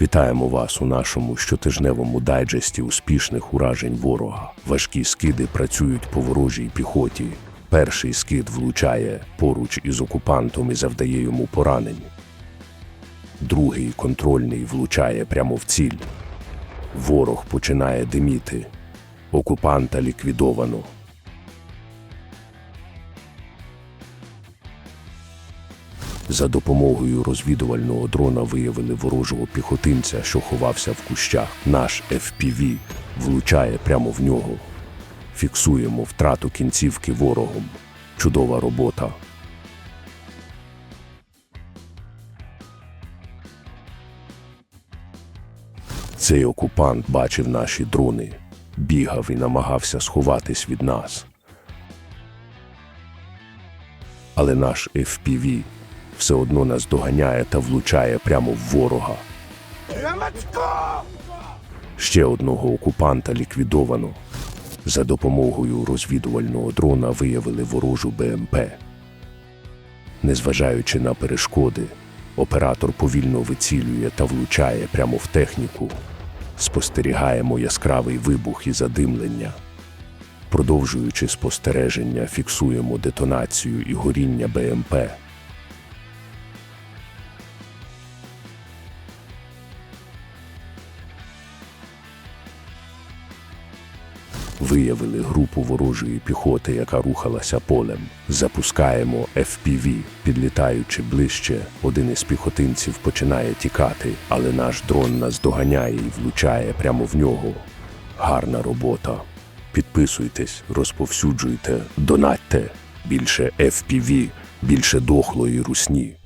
Вітаємо вас у нашому щотижневому дайджесті успішних уражень ворога. Важкі скиди працюють по ворожій піхоті. Перший скид влучає поруч із окупантом і завдає йому поранень. Другий контрольний влучає прямо в ціль. Ворог починає диміти. Окупанта ліквідовано. За допомогою розвідувального дрона виявили ворожого піхотинця, що ховався в кущах. Наш FPV влучає прямо в нього. Фіксуємо втрату кінцівки ворогом. Чудова робота. Цей окупант бачив наші дрони, бігав і намагався сховатись від нас. Але наш FPV все одно нас доганяє та влучає прямо в ворога. Ще одного окупанта ліквідовано. За допомогою розвідувального дрона виявили ворожу БМП. Незважаючи на перешкоди, оператор повільно вицілює та влучає прямо в техніку. Спостерігаємо яскравий вибух і задимлення. Продовжуючи спостереження, фіксуємо детонацію і горіння БМП. Виявили групу ворожої піхоти, яка рухалася полем. Запускаємо FPV. Підлітаючи ближче, один із піхотинців починає тікати, але наш дрон нас доганяє і влучає прямо в нього. Гарна робота. Підписуйтесь, розповсюджуйте, донатьте. Більше FPV, більше дохлої русні.